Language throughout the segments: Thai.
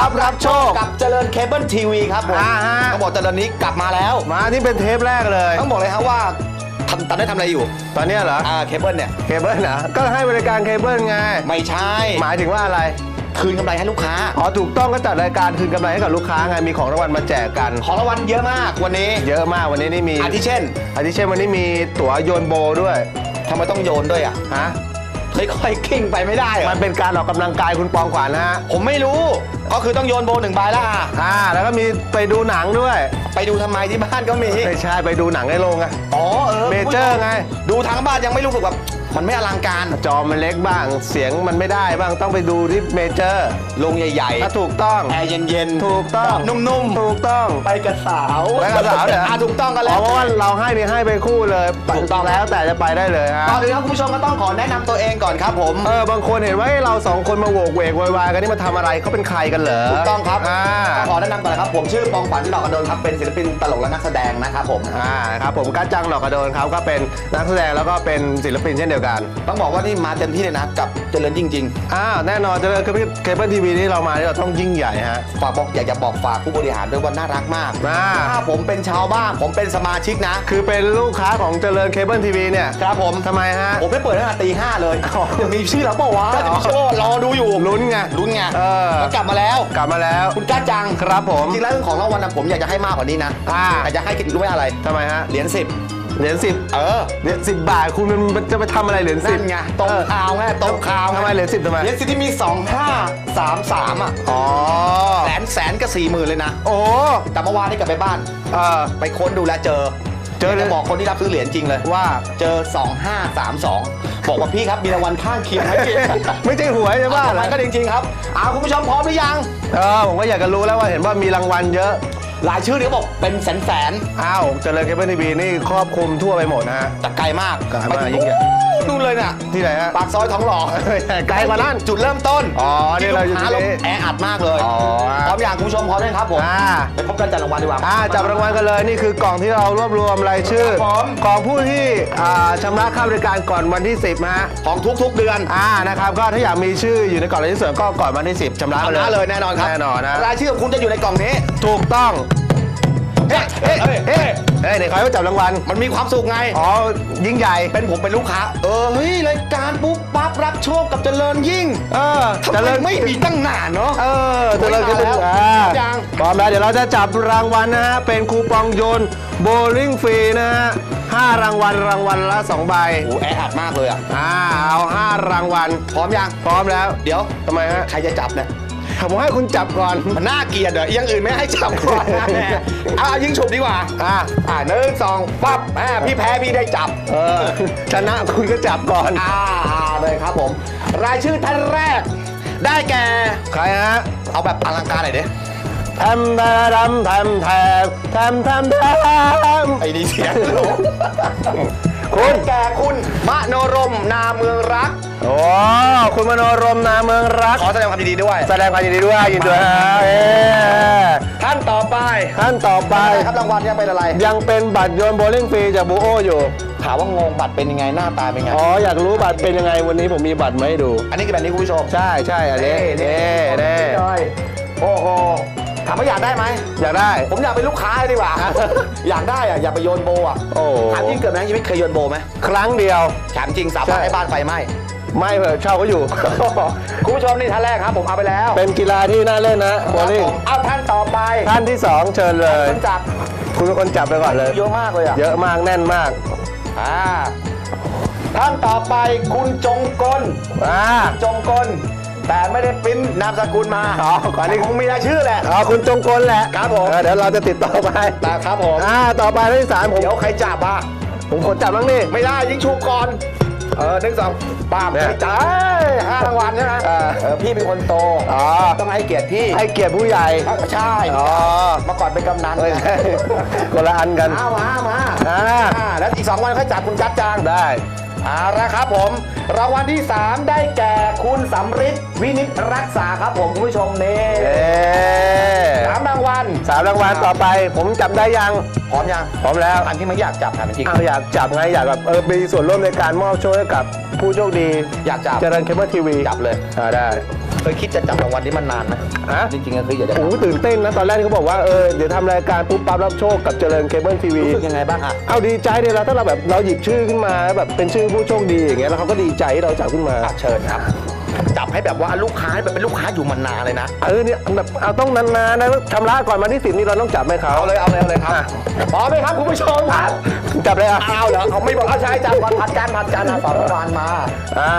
ปั๊บรับโชคกับเจริญเคเบิลทีวีครับผมอ่าฮะ ต้องบอกเจริญนี้กลับมาแล้วมาที่เป็นเทปแรกเลย ต้องบอกเลยครับว่าทำตอนนี้ทำอะไรอยู่ตอนเนี้ยเหรอ อ่าเคเบิลเนี่ยเคเบิลเหรอ ก็ให้บริการเคเบิลไง ไม่ใช่หมายถึงว่าอะไร คืนกำไรให้ลูกค้า อ๋อ ถูกต้องก็จัดรายการคืนกำไรให้กับลูกค้าไง มีของรางวัลมาแจกกัน ของรางวัลเยอะมากวันนี้เยอะมากวันนี้นี่มีอาทิเช่นอาทิเช่นวันนี้มีตั๋วโยนโบด้วยทำไมต้องโยนด้วยอะ ฮะ ค่อยๆกิ้งไปไม่ได้เหรมัอนเป็นการออกกำลังกายคุณปองขวัญนะฮะผมไม่รู้ ก็คือต้องโยนโบหนึ่งใบแล้วอะอ่าแล้วก็มีไปดูหนังด้วย ไปดูทำไมที่บ้านก็มีไม่ใช่ไปดูหนังในโรงไงอ๋อเออเมเจอร์ไง ดูทางบ้านยังไม่รู้สึกแบบ มันไม่อลังการ จอมันเล็กบ้าง เสียงมันไม่ได้บ้างต้องไปดูที่เมเจอร์ลงใหญ่ถ้าถูกต้องๆแอร์เย็นๆ ถูกต้อง นุ่มถูกต้องๆไปกับสาวไปกับสาวเหรออะถูกต้องกันอ๋แล้อวเพราะว่าเราให้นี่ให้ไปคู่เลยถูกต้องแล้วแต่จะไปได้เลยฮะก่อนอื่นครับคุณผู้ชมก็ต้องขอแนะนำตัวเองก่อนครับผมเออบางคนเห็นว่าเฮ้ยเราสองคนมาโหวกเวกโวยวายกันนี่มาทำอะไรเขาเป็นใครกันเหรอถูกต้องครับอ่าขอแนะนำก่อนนะครับผมชื่อปองขวัญที่ดอกกระโดนครับเป็นศิลปินตลกและนักแสดงนะครับผมอ่าครับผมกัจจังหนอกกระโดนครับก็เป็นนักแสดงแล้วก็เป็นศิลปินเช่นเดียวกัน ต้องบอกว่านี่มาเต็มที่เลยนะ กับเจริญจริงอ้าวแน่นอนเจริญเคเบิลทีวีที่เรามานี่เราต้องยิ่งใหญ่ฮะๆฝากบอกอยากจะบอกฝากผู้บริหารด้วยว่าน่ารักมากอ่า ถ้าผมเป็นชาวบ้านผมเป็นสมาชิกนะ คือเป็นลูกค้าของเจริญเคเบิลทีวีเนี่ยครับผม ทำไมฮะ ผมไม่เปิดตั้งแต่ตีห้าเลยอ๋อเดี๋ยวมีชื่อแล้วเปล่าวะอ๋อจะมีชื่อรอดูอยู่ลุ้นไง ลุ้นไงเออ แล้วกลับมาแล้ว กลับมาแล้ว คุณก้าจังครับผม จริงๆแล้วเรื่องของรางวัลนะผมอยากจะให้มากกว่านี้นะอ่า อยากจะให้คิดรู้ไหมอะไร ทำไมฮะ เหรียญสิบ เหรียญสิบเออเหรียญสิบบาทคุณมันมันจะไปทำอะไรเหรียญสินั่บนไงตรงข่าวไงตรงข่าวทำไมเหรียญสิบทำไมเหรียญสิบที่มีสองห้าสามสามอะอ๋อแสนแสนกับสี่หมื่นเลยนะโอ้แต่เมื่อวานนี้กลับไปบ้านเออไปค้นดูแลวเจอเจอเลยจะบอกคนที่รับซื้อเหรียญจริงเลยว่าเจอ 2532 บอกว่าพี่ครับมีรางวัลข้างเคียงไหมพี่ไม่ใช่หวยใช่ป่ะทำไมก็จริงๆครับเอาคุณผู้ชมพร้อมหรือยังเออผมก็อยากจะรู้แล้วว่าเห็นว่ามีรางวัลเยอะ หลายชื่อเนี่ยเขาบอกเป็นแสนแสนอ้าวเจริญเคเบิลทีวีนี่ครอบคลุมทั่วไปหมดนะฮะๆแต่ไกลมากไกลมากไปถึยิ่งใหญ่ นู่นเลยน่ะที่ไหนฮะปากซอยทองหล่อไกลกว่านั้นจุดเริ่มต้นอ๋อนี่เราอยู่ที่ที่ลูกนี่ค้าเราแออัดมากเลยอ๋อพร้อมอย่างคุณผู้ชมพร้อมยังครับผมอ่าไปพบกันจัดรางวัลดีกว่าอ่าจับรางวัลกันเลยนี่คือกล่องที่เรารวบรวมรายชื่อครับผมของผู้ที่อ่าชำระค่าบริการก่อนวันที่ 10นะฮะของทุกๆเดือนอ่านะครับก็ถ้าอยากมีชื่ออยู่ในกล่องรายชื่อเสริมก็ก่อนวันที่ 10ชำระเอาไปหน้าเลยแน่นอนครับแน่นอนนะรายชื่อของคุณจะอยู่ในกล่องนี้ ถูกต้อง เฮ้ยเฮ้ยเฮ้ยเฮ้ยเฮ้ยเดี๋ยวใครก็จับรางวัล มันมีความสุขไง อ๋อ ยิ่งใหญ่ เป็นผมเป็นลูกค้า เออ เฮ้ย รายการปุ๊บปั๊บรับโชคกับเจริญยิ่ง เออทำไมไม่มีตั้งนานเนาะ เออ เจริญขึ้นมาแล้วอ่ายังพร้อมแล้ว เดี๋ยวเราจะจับรางวัลนะฮะ เป็นคูปองโยนโบลิ่งฟรีนะฮะห้ารางวัลรางวัลละสองใบ โอ้แออัดมากเลยอะ อ่า เอาห้ารางวัล พร้อมยัง พร้อมแล้ว เดี๋ยวทำไมฮะ ใครจะจับเนี่ย ผมให้คุณจับก่อน มันน่าเกลียดเหรออยังอื่นไม่ให้จับก่อนนะเอาเอายิงฉุบดีกว่า อ่าอ่าหนึ่งสองปั๊บอ่าพี่แพ้พี่ได้จับ เออ ชนะคุณก็จับก่อน อ่าเลยครับผม รายชื่อท่านแรก ได้แก่ ใครฮะ เอาแบบอลังการหน่อยดิทำทำทำทำทำทำทำไอ้นี่เสียงโล คุณแก่คุณมโนรมนาเมืองรัก โอ้คุณมโนรมนาเมืองรัก ขอแสดงความยินดีด้วย แสดงความยินดีด้วยยินดีด้วยฮะเอ๊ะท่านต่อไปท่านต่อไปไปครับรางวัลยังเป็นอะไร ยังเป็นบัตรโยนโบลิ่งฟรีจากบูโออยู่ ถามว่างงบัตรเป็นยังไงหน้าตาเป็นไง อ๋ออยากรู้บัตรเป็นยังไงวันนี้ผมมีบัตรมาให้ดู อันนี้คือแบบนี้คุณผู้ชม ใช่ใช่อันนี้เน่เน่เลยโอ้โห ถามว่าอยากได้ไหม อยากได้ ผมอยากเป็นลูกค้าดีกว่า อยากได้อะอยากไปโยนโบอะโอ้ถามจริงเกิดไหมยังไม่เคยโยนโบไหมครั้งเดียว ถามจริงสาใช่บานให้บ้านไฟไหม้ ไม่เหอะเช่าก็อยู่ คุณผู้ชมนี่ท่านแรกครับ ผมเอาไปแล้วเป็นกีฬาที่น่าเล่นนะโบครับลิ่งผมเอาท่านต่อไปท่านที่สองเชิญเลย คุณจับคุณเป็นคนจับไปก่อนเลย เยอะมากเลยอะเยอะมากแน่นมาก อ่าท่านต่อไปคุณจงกลอ่าจงกล แต่ไม่ได้ปริ้นนามสกุลมาอ๋อก่อนนี้คงมีรายชื่อแหละ อ๋อคุณจงกลแหละครับผม เออเดี๋ยวเราจะติดต่อไปแต่ครับผม อ่าต่อไปท่านที่สามผมเดี๋ยวใครจับอะผมขอจับบ้างนี่ ไม่ได้ยิงชูก่อน เออหนึ่งสองปามเนี่ยไม่จ่ายห้ารางวัลใช่ไหมเออเออพี่เป็นคนโต อ๋อต้องให้เกียรติพี่ให้เกียรติผู้ใหญ่ ใช่อ๋อเมาก่อนเป็นกำนันไม่ใช่คนละอันกัน เอามามาอ่า อ่าแล้วอีกสองวันค่อยจับคุณจัดจางได้ เอาละครับผม รางวัลที่ 3 ได้แก่คุณสำริดวินิจรักษาครับผมคุณผู้ชมนี่เอ๊ะสามรางวัลสามรางวัลต่อไป ผมจับได้ยังพร้อมยังพร้อมแล้วอันที่ไม่อยากจับถามจริงเอาอยากจับไงอยากแบบเออมีส่วนร่วมในการมอบโชคให้กับผู้โชคดีอยากจับเจริญเคเบิลทีวีจับเลยได้ เคยคิดจะจับรางวัลนี้มันนานไหมฮะจริงๆก็คืออยากจะโอ้ตื่นเต้นนะ ตอนแรกที่เขาบอกว่าเออเดี๋ยวทำรายการปุ๊บปั๊บรับโชคกับเจริญเคเบิลทีวีรู้สึกยังไงบ้างอะเอาดีใจเลยเราถ้าเราแบบเราหยิบชื่อขึ้นมาแบบเป็นชื่อผู้โชคดีอย่างเงี้ยแล้วเขาก็ดีใจที่เราจับขึ้นมาเชิญครับ จับให้แบบว่าลูกค้าแบบเป็นลูกค้าอยู่มานานเลยนะ เออเนี่ยแบบเอาต้องนานๆนะชำระก่อนมาที่สิบนี่เราต้องจับไหมเขาเอาเลยเอาเลยเอาเลยครับพร้อมไหมครับคุณผู้ชมครับจับเลยอะเอาเหรอเขาไม่บอกเอาใช้จับก่อนผัดการผัดการสอนวานมาอ่า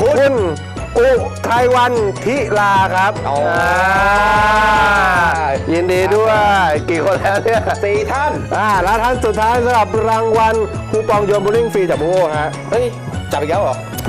คุณอุทัยวันทิลาครับยินดีด้วย กี่คนแล้วเนี่ยสี่ท่านอ่าแล้วท่านสุดท้ายสำหรับรางวัลคูปองโยนบุลิ่งฟรีจากบูโอฮะเฮ้ยจับอีกแล้วเหรอ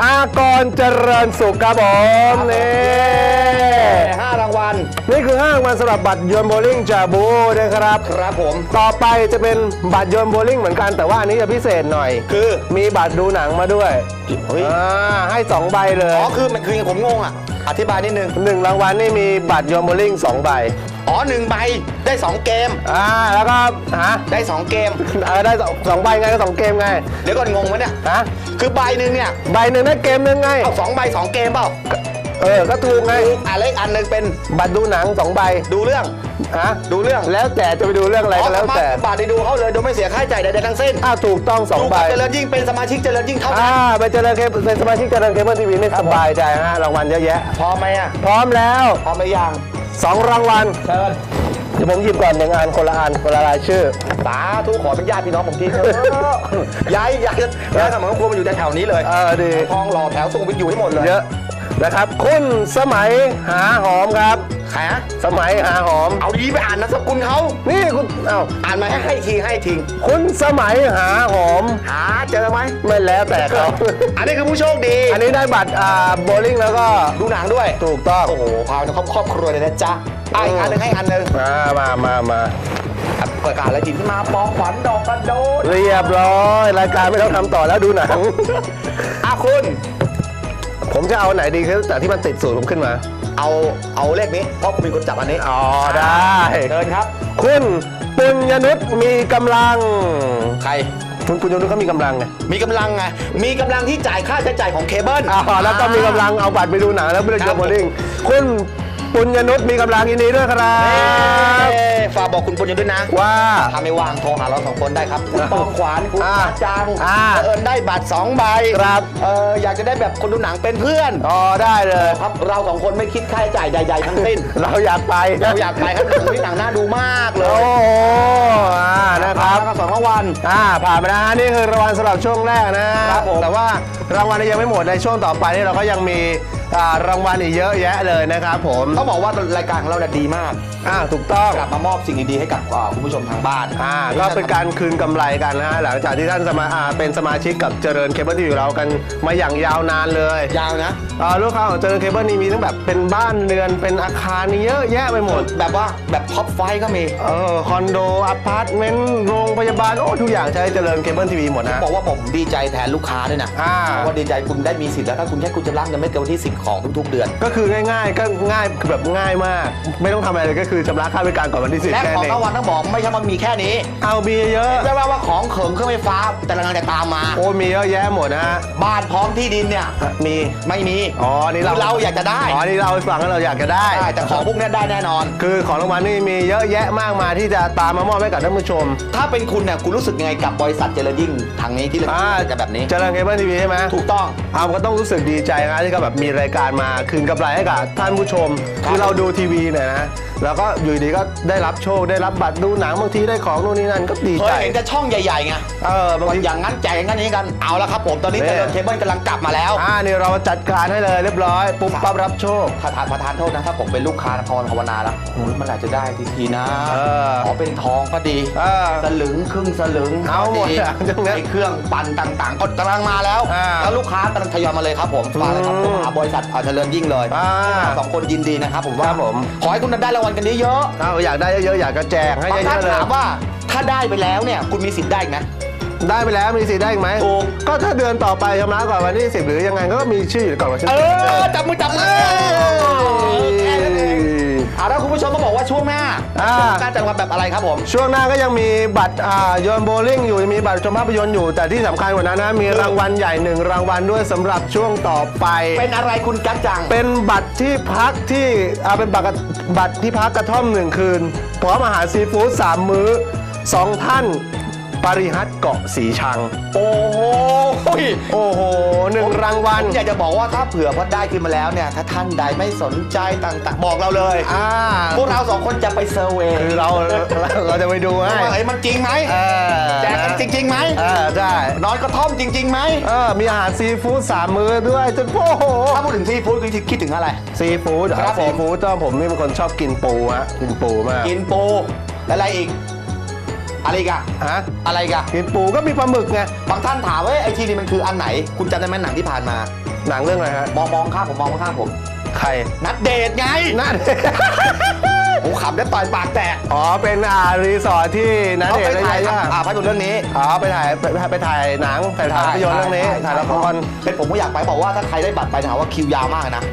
จริญสุขครับผมนี่ห้ารางวัลนี่คือห้างมันสำหรับบัตรโยนโบลิ่งจากบูนะครับครับผมต่อไปจะเป็นบัตรโยนโบลิ่งเหมือนกันแต่ว่าอันนี้จะพิเศษหน่อย คือมีบัตรดูหนังมาด้วยเฮ้ยอ่าให้สองใบเลยอ๋อคือมันคือผมงงอะ อธิบายนิดนึงหนึ่งรางวัลนี่มีบัตรโยนโบลิ่งสองใบอ๋อหนึ่งใบได้สองเกม อ่าแล้วก็ฮะได้สองเกม เออได้สองสองใบไงก็สองเกมไงเดี๋ยวก่อนงงไหมเนี่ยฮะคือใบหนึ่งเนี่ยใบหนึ่งได้เกมหนึ่งไงเอาสองใบสองเกมเปล่าเออก็ถูกไงอะเล็กอันหนึ่งเป็นบัตรดูหนังสองใบดูเรื่อง ฮะดูเรื่องแล้วแต่จะไปดูเรื่องอะไรก็แล้วแต่สามารถบาทได้ดูเขาเลยโดยไม่เสียค่าใช้จ่ายใดๆทั้งสิ้นอ้าวถูกต้องสองดูใบบัตรเจริญยิ่งเป็นสมาชิกเจริญยิ่งเท่านั้นอ่าไปเจริญเคเเป็นสมาชิกเจริญเคเบิลทีวีนี่สบายใจฮะรางวัลเยอะแยะพร้อมไหมอะพร้อมแล้วพร้อมไหมยังสองรางวัลเชิญเดี๋ยวผมหยิบก่อนหนึ่งอันคนละอันคนละรายชื่อสาธุขอเป็นญาติพี่น้องผมทีเถอะย้ายย้ายย้ายสมองครัวมาอยู่แถวๆนี้เลยเออดีทองหล่อแถวสุขุมวิทอยู่ให้หมดเลยเยอะนะครับ คุณสมัยหาหอมครับ ใครฮะสมัยหาหอม เอาดีไปอ่านนามสกุลเขานี่คุณเอ้าอ่านมาให้ให้ทีให้ทีคุณสมัยหาหอม หาเจอไหมไม่แล้วแต่เขา อันนี้คือผู้โชคดี อันนี้ได้บัตรอ่าโบลิ่งแล้วก็ดูหนังด้วยถูกต้องโอ้โหพาในครอบครอบครัวเลยนะจ๊ะอะอีกอันหนึ่งให้อันหนึ่งมามามามาอะประกาศแล้วจิตขึ้นมาปองขวัญดอกกระโดดเรียบร้อยรายการไม่ต้องทำต่อแล้วดูหนังอะคุณ ผมจะเอาไหนดีคือแต่ที่มันติดสูตรผมขึ้นมา เอาเอาเลขนี้เพราะคุณเป็นคนจับอันนี้อ๋อได้เชิญครับ คุณปุญญนุษมีกำลัง ใครคุณปุญญนุษเขามีกำลังไงมีกำลังไงมีกำลังที่จ่ายค่าใช้จ่ายของเคเบิลอ๋อแล้วก็มีกำลังเอาบัตรไปดูหนังแล้วไปดูครับโบลิ่งคุณปุญญนุษมีกำลังยินดีด้วยครับเอ้ย ฝากบอกคุณปุญญด้วยนะ ว่า ถ้าไม่ว่างโทรหาเราสองคนได้ครับ คุณปองขวานคุณอ่าอาจังอ่า เอิญได้บัตรสองใบครับ เอออยากจะได้แบบคนดูหนังเป็นเพื่อน อ๋อได้เลย ครับเราสองคนไม่คิดค่าใช้จ่ายใดๆทั้งสิ้น เราอยากไปเราอยากไปครับหนังที่หนังน่าดูมากเลโอ้ยโหอ่านะครับมาสองรางวัล อ่าผ่านไปนะฮะนี่คือรางวัลสำหรับช่วงแรกนะครับผม แต่ว่ารางวัลยังไม่หมดในช่วงต่อไปนี่เราก็ยังมีอ่ารางวัลอีกเยอะแยะเลยนะครับผมต้องบอกว่ารายการของเราเนี่ยดีมาก อ่าถูกต้อง กลับมามอบสิ่งดีๆให้กับอ่าคุณผู้ชมทางบ้าน อ่าก็เป็นการคืนกำไรกันนะฮะหลังจากที่ท่านสมาอ่าเป็นสมาชิกกับเจริญเคเบิลทีวีเรากันมาอย่างยาวนานเลยยาวนะ อ่าลูกค้าของเจริญเคเบิลนี่มีทั้งแบบเป็นบ้านเรือนเป็นอาคารนี่เยอะแยะไปหมด แบบว่าแบบท็อปไฟก็มี เออคอนโดอพาร์ตเมนต์โรงพยาบาล โอ้ทุกอย่างใช้เจริญเคเบิลทีวีหมดนะ บอกว่าผมดีใจแทนลูกค้าด้วยนะอ่า ว่าดีใจคุณได้มีสิทธิ์แล้วถ้าคุณแค่คุณจะรับเงินไม่เกินวันที่สิบของทุกๆเดือน ก็คือง่ายๆ ก็ง่ายคือแบบง่ายมาก ไม่ต้องทำอะไรเลยก็คือชำระค่าบริการก่อนวันที่สิบและแค่ของนี้ รางวัลต้องบอกไม่ใช่ว่ามีแค่นี้เอามีเยอะไม่ว่าว่าของเขิงเครื่องไฟฟ้า แต่ละงานจะตามมา โอ้มีเยอะแยะหมดนะฮะบ้านพร้อมที่ดินเนี่ยมี ไม่มี อ๋อนี่เราเราอยากจะได้ อ๋อนี่เราฟังแล้วเราอยากจะได้ ใช่แต่ของพวกเนี้ยได้แน่นอน คือของรางวัลนี่มีเยอะแยะมากมายที่จะตามมามอบให้กับท่านผู้ชมถ้าเป็นคุณเนี่ยคุณรู้สึกยังไงกับบริษัทเจริญยิ่งทางนี้ที่เราอ่าจะแบบนี้ เจริญเคเบิลทีวีใช่ไหมถูกต้องอามก็ต้องรู้สึกดีใจนะที่เขาแบบมีรายการมาคืนกำไรให้กับท่านผู้ชม ครับ คือเราดูทีวีเนี่ยนะ แล้วก็อยู่ดีก็ได้รับโชคได้รับบัตรดูหนังบางทีได้ของนู่นนี่นั่นก็ดีเคใจยเห็นแต่ช่องใหญ่ๆไงเออบางว่าที อย่างนั้นแจกอย่างนั้นอย่างนี้กันเอาแล้วครับผมตอนนี้เนี่เจยริญเคเบิลกำลังกลับมาแล้ว อ่านี่เราจัดการให้เลยเรียบร้อย ปุ๊บปั๊บรับโชคประธานประธานโทษนะถ้าผมเป็นลูกค้าภาวนาภาวนาแล้วโอ้ยมันอาจจะได้ทีทีนะเออ ขอเป็นทองก็ดีเออ สลึงครึ่งสลึงเอาหมดอะตรงนั้นไอ้เครื่องปั่นต่างๆก็กำลังมาแล้วอ่าแล้วลูกค้ากำลังทยอยมาเลยครับผมฝากเลยครับอืมผมหาบริษัทเอาเจริญยิ่งเลยอ่าสองคนยินดีนะครับผมว่าครับผม ขอให้คุณได้รางวัลกันเยอะเอาอยากได้เยอะๆอยากกระแจกให้ๆบางเยท่านอะๆเลย ถามว่าถ้าได้ไปแล้วเนี่ยคุณมีสิทธิ์ได้อีกไหมได้ไปแล้วมีสิทธิ์ได้อีกไหมถูก ก็ถ้าเดือนต่อไปชำระก่อนวันที่10หรือยังไงก็มีชื่ออยู่ก่อนวันที่เอ10อจับมือจับมือแค่นั้นเอง อ่าแล้วคุณผู้ชมก็บอกว่าช่วงหน้าอ่า การจัดรางวัลแบบอะไรครับผม ช่วงหน้าก็ยังมีบัตรอ่าโยนโบว์ลิ่งอยู่มีบัตรชมภาพยนตร์อยู่ แต่ที่สำคัญกว่านั้นนะมีรางวัลใหญ่หนึ่งรางวัลด้วยสำหรับช่วงต่อไป เป็นอะไรคุณกัจจัง เป็นบัตรที่พักที่อ่าเป็นบัตรบัตรที่พักกระท่อมหนึ่งคืน พร้อมอาหารซีฟู้ดสามมื้อสองท่าน ปริฮัตเกาะสีชัง โอ้โหโอ้โหหนึ่งรางวัล ผมอยากจะบอกว่าถ้าเผื่อพอได้ขึ้นมาแล้วเนี่ย ถ้าท่านใดไม่สนใจต่างๆ บอกเราเลยอ่าพวกเราสองคนจะไปเซอร์เวย์คือเราเราจะไปดูให้ว่าเฮ้ยมันจริงไหมเออแจกกันจริงๆไหมเออได้นอนกระท่อมจริงๆไหมเออมีอาหารซีฟู้ดสามมื้อด้วยจนโอ้โหถ้าพูดถึงซีฟู้ดคือคิดถึงอะไรซีฟู้ดเหอครับผมซีฟู้ดต้องผมนี่เป็นคนชอบกินปูฮะกินปูมากกินปูแล้วอะไรอีก อะไรอีกอะฮะอะไรอีกอะกินปูก็มีปลาหมึกไงบางท่านถามว่าเอ้ยไอทีนี่มันคืออันไหน คุณจำได้ไหมหนังที่ผ่านมา หนังเรื่องอะไรฮะมองมองข้ามผมมองข้ามผม ใครนัดเดทไงนั่นผมขำแล้วต่อยปากแตกอ๋อเป็นอ่ารีสอร์ทที่นัดเขาเดไปทและถ่ายยาย่าอ่าภาพยนตร์เรื่องนี้ อ๋อไปถ่ายไปไปถ่ายหนังถ่ายถ่ายภาพยนตร์เรื่องนี้ถ่ายละคร เป็นผมก็อยากไปบอกว่าถ้าใครได้บัตรไปถามว่าคิวยาวมากนะ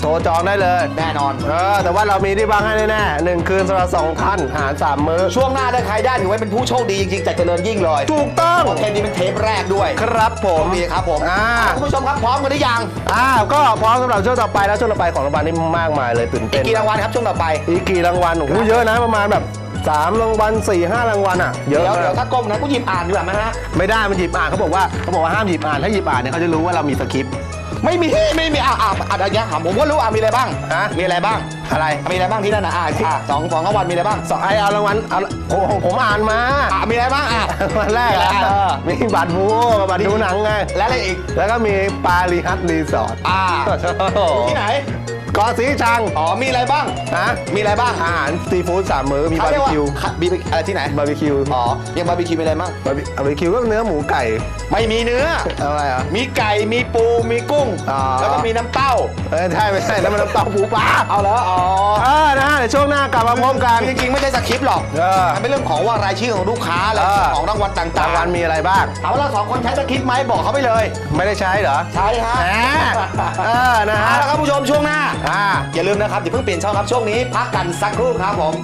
โทรจองได้เลย แน่นอน เออ แต่ว่าเรามีที่บ้างให้แน่ๆหนึ่งคืนสำหรับสองท่านอาหารสามมื้อ ช่วงหน้าถ้าใครได้ถือว่าเป็นผู้โชคดีจริงๆ จากเจริญยิ่งเลยถูกต้อง เพราะเทปนี้เป็นเทปแรกด้วยครับผมดีครับผมอ่า คุณผู้ชมครับพร้อมกันหรือยังอ้าวก็พร้อมสำหรับช่วงต่อไปแล้วช่วงต่อไปของรางวัลนี่มากมายเลยตื่นอีเต้กนกี่รางวัลครับช่วงต่อไป อีกกี่รางวัลโอ้โหเยอะนะประมาณแบบสามรางวัลสี่ห้ารางวัลอะเยเดี๋อะยวมาเดี๋ยวกถ้าก้มนะกูหยิบอ่านดีกว่าไหมฮะ ไม่ได้มันหยิบอ่านเขาบอกว่าเขาบอกว่าห้ามหยิบอ่านถ้าหยิบอ่านเนี่ยเขาจะรู้ว่าเรามีสคริปต์ ไม่มีไม่มีอ่าอ่าอ่าอย่างเงี้ยถามผมก็รู้อ่ามีอะไรบ้างฮะมีอะไรบ้างอะไรมีอะไรบ้างที่นั่นนะอ่าอ่าสองสองรางวัลมีอะไรบ้างสองไอเอารางวัลเอาโอ้โหผมอ่านมาอ่ามีอะไรบ้างอ่ารางวัลแรกมีอะไรอะเออมีบัตรบูกับบัตรดูหนังไงและอะไรอีกแล้วก็มีปาริฮัตรีสอร์ทอ่าโอ้โหที่ไหนเกาะสีชังอ๋อมีอะไรบ้าง นะมีอะไรบ้างอาหารซีฟู้ดสามมื้อมีเขาบาร์เรียบีกว่าคิวบีบีอะไรที่ไหนบาร์บีคิวอ๋อยังบาร์บีคิวมีอะไรบ้างบาร์บีบาร์บีคิวก็เนื้อหมูไก่ ไม่มีเนื้ออะไรอะมีไก่มีปูมีกุ้งอ๋อแล้วก็มีน้ำเต้าเออใช่ไม่ใช่แล้วมันน้ำเต้าปูปลาเอาแล้วอ๋อเออนะฮะเดี๋ยวช่วงหน้ากลับมาพบกันจริงๆไม่ใช่สคริปต์หรอกเออมันเป็นเรื่องของว่ารายชื่อของลูกค้าและเออของรางวัลต่างๆรางวัลมีอะไรบ้างถามว่าเราสองคนใช้สคริปต์ไหมบอกเขาไปเลย ไม่ได้ใช้เหรอใช่ฮะแหมเออนะฮะเอาละครับผู้ชมช่วงหน้าอ่าอย่าลืมนะครับอย่าเพิ่งเปลี่ยนช่องครับช่วงนี้พักกันสักครู่ครับผม